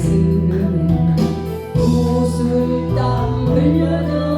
가슴에 웃을 땀 흘려줘